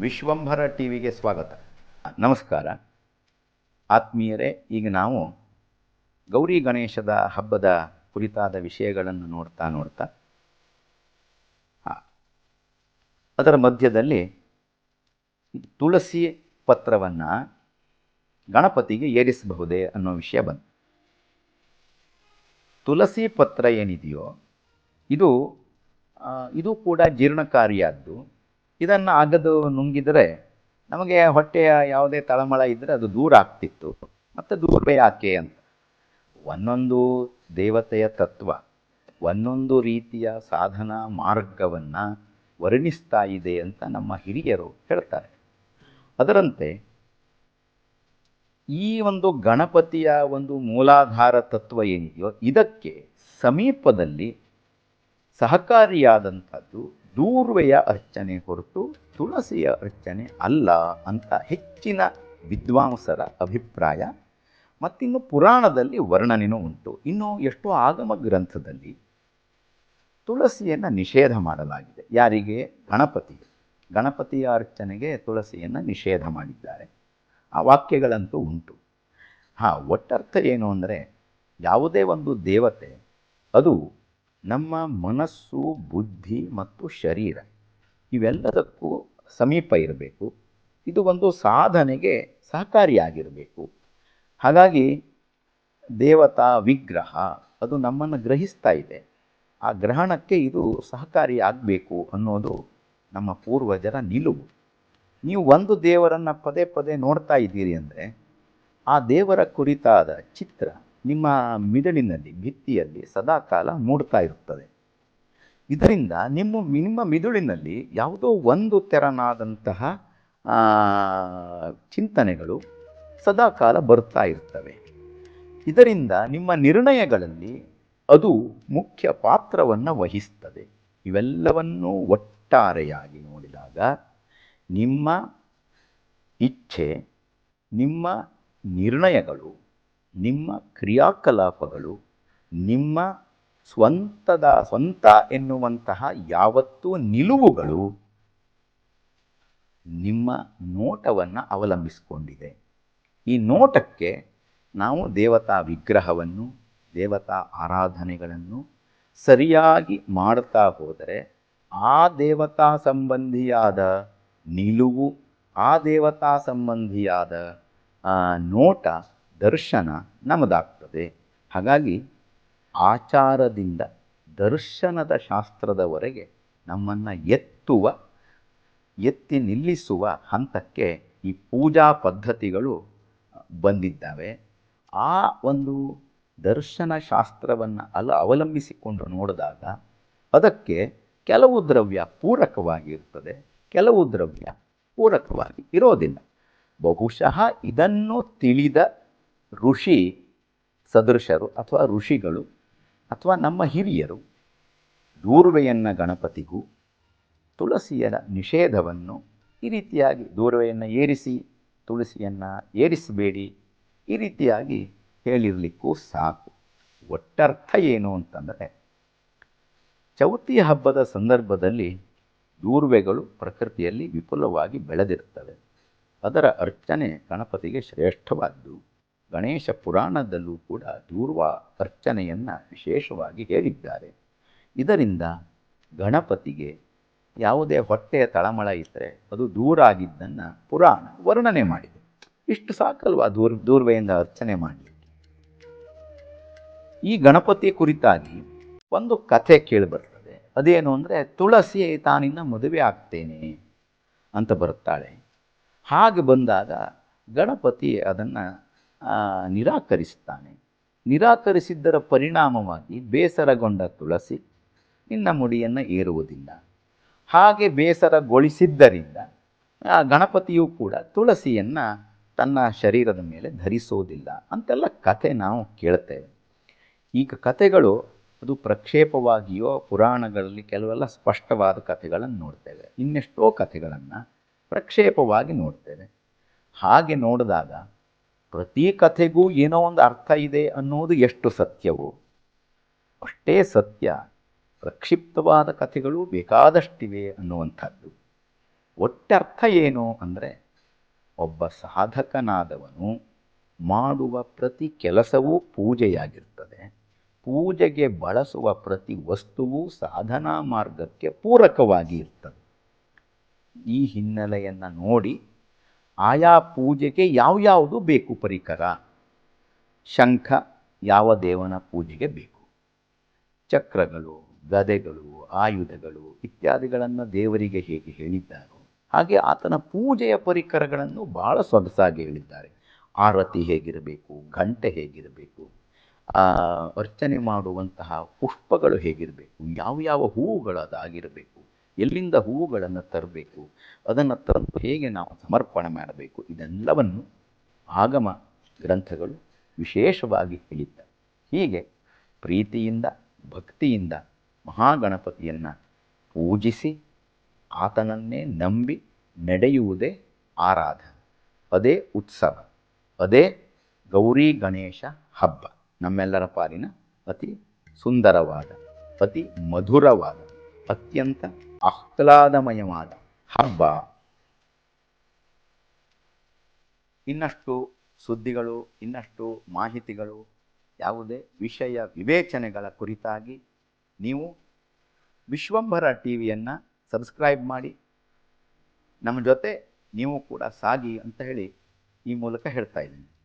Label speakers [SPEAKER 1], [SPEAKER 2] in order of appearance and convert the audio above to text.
[SPEAKER 1] Vishwambhara T ವಿಗೆ ಸ್ವಾಗತ. ನಮಸ್ಕಾರ. ಆತ್ಮೀಯರೇ, ಈಗ ನಾವು ಗೌರಿ ಗಣೇಶದ ಹಬ್ಬದ ಕುರಿತಾದ ವಿಷಯಗಳನ್ನು ನೋಡ್ತಾ ನೋಡ್ತಾ ಅದರ ಮಧ್ಯದಲ್ಲಿ ತುಳಸಿ ಪತ್ರವನ್ನು ಗಣಪತಿಗೆ ಏರಿಸಬಹುದೇ ಅನ್ನೋ ವಿಷಯ ಬಂತು. ತುಳಸಿ ಪತ್ರ ಏನಿದೆಯೋ, ಇದು ಇದು ಕೂಡ ಜೀರ್ಣಕಾರಿಯಾದ್ದು. ಇದನ್ನು ಅಗದು ನುಂಗಿದರೆ ನಮಗೆ ಹೊಟ್ಟೆಯ ಯಾವುದೇ ತಳಮಳ ಇದ್ದರೆ ಅದು ದೂರ ಆಗ್ತಿತ್ತು. ಮತ್ತು ದೂರ ಯಾಕೆ ಅಂತ. ಒಂದೊಂದು ದೇವತೆಯ ತತ್ವ, ಒಂದೊಂದು ರೀತಿಯ ಸಾಧನಾ ಮಾರ್ಗವನ್ನು ವರ್ಣಿಸ್ತಾ ಇದೆ ಅಂತ ನಮ್ಮ ಹಿರಿಯರು ಹೇಳ್ತಾರೆ. ಅದರಂತೆ ಈ ಒಂದು ಗಣಪತಿಯ ಒಂದು ಮೂಲಾಧಾರ ತತ್ವ ಏನಿದೆಯೋ, ಇದಕ್ಕೆ ಸಮೀಪದಲ್ಲಿ ಸಹಕಾರಿಯಾದಂಥದ್ದು ದೂರ್ವೆಯ ಅರ್ಚನೆ ಹೊರತು ತುಳಸಿಯ ಅರ್ಚನೆ ಅಲ್ಲ ಅಂತ ಹೆಚ್ಚಿನ ವಿದ್ವಾಂಸರ ಅಭಿಪ್ರಾಯ. ಮತ್ತಿನ್ನು ಪುರಾಣದಲ್ಲಿ ವರ್ಣನೆಯೂ ಉಂಟು. ಇನ್ನು ಎಷ್ಟೋ ಆಗಮ ಗ್ರಂಥದಲ್ಲಿ ತುಳಸಿಯನ್ನು ನಿಷೇಧ ಮಾಡಲಾಗಿದೆ. ಯಾರಿಗೆ? ಗಣಪತಿ ಗಣಪತಿಯ ಅರ್ಚನೆಗೆ ತುಳಸಿಯನ್ನು ನಿಷೇಧ ಮಾಡಿದ್ದಾರೆ. ಆ ವಾಕ್ಯಗಳಂತೂ ಉಂಟು. ಹಾಂ, ಒಟ್ಟರ್ಥ ಏನು ಅಂದರೆ ಯಾವುದೇ ಒಂದು ದೇವತೆ ಅದು ನಮ್ಮ ಮನಸ್ಸು, ಬುದ್ಧಿ ಮತ್ತು ಶರೀರ ಇವೆಲ್ಲದಕ್ಕೂ ಸಮೀಪ ಇರಬೇಕು. ಇದು ಒಂದು ಸಾಧನೆಗೆ ಸಹಕಾರಿಯಾಗಿರಬೇಕು. ಹಾಗಾಗಿ ದೇವತಾ ವಿಗ್ರಹ ಅದು ನಮ್ಮನ್ನು ಗ್ರಹಿಸ್ತಾ ಇದೆ. ಆ ಗ್ರಹಣಕ್ಕೆ ಇದು ಸಹಕಾರಿಯಾಗಬೇಕು ಅನ್ನೋದು ನಮ್ಮ ಪೂರ್ವಜರ ನಿಲುವು. ನೀವು ಒಂದು ದೇವರನ್ನು ಪದೇ ಪದೇ ನೋಡ್ತಾ ಇದ್ದೀರಿ ಅಂದರೆ ಆ ದೇವರ ಕುರಿತಾದ ಚಿತ್ರ ನಿಮ್ಮ ಮಿದುಳಿನಲ್ಲಿ, ಭಿತ್ತಿಯಲ್ಲಿ ಸದಾಕಾಲ ಮೂಡ್ತಾ ಇರುತ್ತದೆ. ಇದರಿಂದ ನಿಮ್ಮ ನಿಮ್ಮ ಮಿದುಳಿನಲ್ಲಿ ಯಾವುದೋ ಒಂದು ತೆರನಾದಂತಹ ಚಿಂತನೆಗಳು ಸದಾಕಾಲ ಬರ್ತಾ ಇರ್ತವೆ ಇದರಿಂದ ನಿಮ್ಮ ನಿರ್ಣಯಗಳಲ್ಲಿ ಅದು ಮುಖ್ಯ ಪಾತ್ರವನ್ನು ವಹಿಸ್ತದೆ. ಇವೆಲ್ಲವನ್ನೂ ಒಟ್ಟಾರೆಯಾಗಿ ನೋಡಿದಾಗ ನಿಮ್ಮ ಇಚ್ಛೆ, ನಿಮ್ಮ ನಿರ್ಣಯಗಳು ನಿಮ್ಮ ಕ್ರಿಯಾಕಲಾಪಗಳು, ನಿಮ್ಮ ಸ್ವಂತದ ಸ್ವಂತ ಎನ್ನುವಂತಹ ಯಾವತ್ತೂ ನಿಲುವುಗಳು ನಿಮ್ಮ ನೋಟವನ್ನು ಅವಲಂಬಿಸಿಕೊಂಡಿದೆ. ಈ ನೋಟಕ್ಕೆ ನಾವು ದೇವತಾ ವಿಗ್ರಹವನ್ನು, ದೇವತಾ ಆರಾಧನೆಗಳನ್ನು ಸರಿಯಾಗಿ ಮಾಡ್ತಾ ಹೋದರೆ ಆ ದೇವತಾ ಸಂಬಂಧಿಯಾದ ನಿಲುವು, ಆ ದೇವತಾ ಸಂಬಂಧಿಯಾದ ನೋಟ ದರ್ಶನ ನಮ್ಮದಾಗ್ತದೆ ಹಾಗಾಗಿ ಆಚಾರದಿಂದ ದರ್ಶನದ ಶಾಸ್ತ್ರದವರೆಗೆ ನಮ್ಮನ್ನು ಎತ್ತುವ, ಎತ್ತಿ ನಿಲ್ಲಿಸುವ ಹಂತಕ್ಕೆ ಈ ಪೂಜಾ ಪದ್ಧತಿಗಳು ಬಂದಿದ್ದಾವೆ. ಆ ಒಂದು ದರ್ಶನ ಶಾಸ್ತ್ರವನ್ನು ಅಲ, ಅವಲಂಬಿಸಿಕೊಂಡು ನೋಡಿದಾಗ ಅದಕ್ಕೆ ಕೆಲವು ದ್ರವ್ಯ ಪೂರಕವಾಗಿರ್ತದೆ, ಕೆಲವು ದ್ರವ್ಯ ಪೂರಕವಾಗಿ ಇರೋದಿಲ್ಲ. ಬಹುಶಃ ಇದನ್ನು ತಿಳಿದ ಋಷಿ ಸದೃಶರು ಅಥವಾ ಋಷಿಗಳು ಅಥವಾ ನಮ್ಮ ಹಿರಿಯರು ದೂರ್ವೆಯನ್ನು ಗಣಪತಿಗೂ ತುಳಸಿಯ ನಿಷೇಧವನ್ನು ಈ ರೀತಿಯಾಗಿ ದೂರ್ವೆಯನ್ನು ಏರಿಸಿ, ತುಳಸಿಯನ್ನು ಏರಿಸಬೇಡಿ ಈ ರೀತಿಯಾಗಿ ಹೇಳಿರಲಿಕ್ಕೂ ಸಾಕು. ಒಟ್ಟರ್ಥ ಏನು ಅಂತಂದರೆ ಚೌತಿ ಹಬ್ಬದ ಸಂದರ್ಭದಲ್ಲಿ ದೂರ್ವೆಗಳು ಪ್ರಕೃತಿಯಲ್ಲಿ ವಿಪುಲವಾಗಿ ಬೆಳೆದಿರ್ತವೆ ಅದರ ಅರ್ಚನೆ ಗಣಪತಿಗೆ ಶ್ರೇಷ್ಠವಾದ್ದು. ಗಣೇಶ ಪುರಾಣದಲ್ಲೂ ಕೂಡ ದೂರ್ವ ಅರ್ಚನೆಯನ್ನು ವಿಶೇಷವಾಗಿ ಹೇಳಿದ್ದಾರೆ. ಇದರಿಂದ ಗಣಪತಿಗೆ ಯಾವುದೇ ಹೊಟ್ಟೆಯ ತಳಮಳ ಇದ್ದರೆ ಅದು ದೂರ ಆಗಿದ್ದನ್ನು ಪುರಾಣ ವರ್ಣನೆ ಮಾಡಿದೆ. ಇಷ್ಟು ಸಾಕಲ್ವಾ ದೂರ್ ದೂರ್ವೆಯಿಂದ ಅರ್ಚನೆ ಮಾಡಲಿಕ್ಕೆ? ಈ ಗಣಪತಿ ಕುರಿತಾಗಿ ಒಂದು ಕಥೆ ಕೇಳಿಬರ್ತದೆ. ಅದೇನು ಅಂದರೆ ತುಳಸಿ ತಾನಿನ್ನ ಮದುವೆ ಆಗ್ತೇನೆ ಅಂತ ಬರುತ್ತಾಳೆ. ಹಾಗೆ ಬಂದಾಗ ಗಣಪತಿ ಅದನ್ನು ನಿರಾಕರಿಸ್ತಾನೆ ನಿರಾಕರಿಸಿದ್ದರ ಪರಿಣಾಮವಾಗಿ ಬೇಸರಗೊಂಡ ತುಳಸಿ ನಿನ್ನ ಮುಡಿಯನ್ನು ಏರುವುದಿಲ್ಲ. ಹಾಗೆ ಬೇಸರಗೊಳಿಸಿದ್ದರಿಂದ ಆ ಗಣಪತಿಯೂ ಕೂಡ ತುಳಸಿಯನ್ನು ತನ್ನ ಶರೀರದ ಮೇಲೆ ಧರಿಸೋದಿಲ್ಲ ಅಂತೆಲ್ಲ ಕತೆ ನಾವು ಕೇಳ್ತೇವೆ. ಈಗ ಕಥೆಗಳು ಅದು ಪ್ರಕ್ಷೇಪವಾಗಿಯೋ ಪುರಾಣಗಳಲ್ಲಿ ಕೆಲವೆಲ್ಲ ಸ್ಪಷ್ಟವಾದ ಕಥೆಗಳನ್ನು ನೋಡ್ತೇವೆ. ಇನ್ನೆಷ್ಟೋ ಕಥೆಗಳನ್ನು ಪ್ರಕ್ಷೇಪವಾಗಿ ನೋಡ್ತೇವೆ. ಹಾಗೆ ನೋಡಿದಾಗ ಪ್ರತಿ ಕಥೆಗೂ ಏನೋ ಒಂದು ಅರ್ಥ ಇದೆ ಅನ್ನೋದು ಎಷ್ಟು ಸತ್ಯವೋ ಅಷ್ಟೇ ಸತ್ಯ. ಪ್ರಕ್ಷಿಪ್ತವಾದ ಕಥೆಗಳು ಬೇಕಾದಷ್ಟಿವೆ ಅನ್ನುವಂಥದ್ದು. ಒಟ್ಟರ್ಥ ಏನು ಅಂದರೆ ಒಬ್ಬ ಸಾಧಕನಾದವನು ಮಾಡುವ ಪ್ರತಿ ಕೆಲಸವೂ ಪೂಜೆಯಾಗಿರ್ತದೆ. ಪೂಜೆಗೆ ಬಳಸುವ ಪ್ರತಿ ವಸ್ತುವು ಸಾಧನಾ ಮಾರ್ಗಕ್ಕೆ ಪೂರಕವಾಗಿ ಇರ್ತದೆ. ಈ ಹಿನ್ನೆಲೆಯನ್ನು ನೋಡಿ ಆಯಾ ಪೂಜೆಗೆ ಯಾವ್ಯಾವುದು ಬೇಕು ಪರಿಕರ? ಶಂಖ ಯಾವ ದೇವನ ಪೂಜೆಗೆ ಬೇಕು? ಚಕ್ರಗಳು, ಗದೆಗಳು, ಆಯುಧಗಳು ಇತ್ಯಾದಿಗಳನ್ನು ದೇವರಿಗೆ ಹೇಗೆ ಹೇಳಿದ್ದಾರೋ ಹಾಗೆ ಆತನ ಪೂಜೆಯ ಪರಿಕರಗಳನ್ನು ಬಹಳ ಸೊಗಸಾಗಿ ಹೇಳಿದ್ದಾರೆ. ಆರತಿ ಹೇಗಿರಬೇಕು ಗಂಟೆ ಹೇಗಿರಬೇಕು ಅರ್ಚನೆ ಮಾಡುವಂತಹ ಪುಷ್ಪಗಳು ಹೇಗಿರಬೇಕು, ಯಾವ ಯಾವ ಹೂವುಗಳು ಅದಾಗಿರಬೇಕು ಎಲ್ಲಿಂದ ಹೂವುಗಳನ್ನು ತರಬೇಕು, ಅದನ್ನು ತಂದು ಹೇಗೆ ನಾವು ಸಮರ್ಪಣೆ ಮಾಡಬೇಕು, ಇದೆಲ್ಲವನ್ನು ಆಗಮ ಗ್ರಂಥಗಳು ವಿಶೇಷವಾಗಿ ಹೇಳಿದ್ದ. ಹೀಗೆ ಪ್ರೀತಿಯಿಂದ, ಭಕ್ತಿಯಿಂದ ಮಹಾಗಣಪತಿಯನ್ನು ಪೂಜಿಸಿ, ಆತನನ್ನೇ ನಂಬಿ ನಡೆಯುವುದೇ ಆರಾಧನೆ. ಅದೇ ಉತ್ಸವ ಅದೇ ಗೌರಿ ಗಣೇಶ ಹಬ್ಬ, ನಮ್ಮೆಲ್ಲರ ಪಾಲಿನ ಅತಿ ಸುಂದರವಾದ, ಅತಿ ಮಧುರವಾದ, ಅತ್ಯಂತ ಆಹ್ಲಾದಮಯವಾದ ಹಬ್ಬ. ಇನ್ನಷ್ಟು ಸುದ್ದಿಗಳು, ಇನ್ನಷ್ಟು ಮಾಹಿತಿಗಳು, ಯಾವುದೇ ವಿಷಯ ವಿವೇಚನೆಗಳ ಕುರಿತಾಗಿ ನೀವು ವಿಶ್ವಂಭರ ಟಿ ವಿಯನ್ನು ಸಬ್ಸ್ಕ್ರೈಬ್ ಮಾಡಿ. ನಮ್ಮ ಜೊತೆ ನೀವು ಕೂಡ ಸಾಗಿ ಅಂತ ಹೇಳಿ ಈ ಮೂಲಕ ಹೇಳ್ತಾ ಇದ್ದೀನಿ.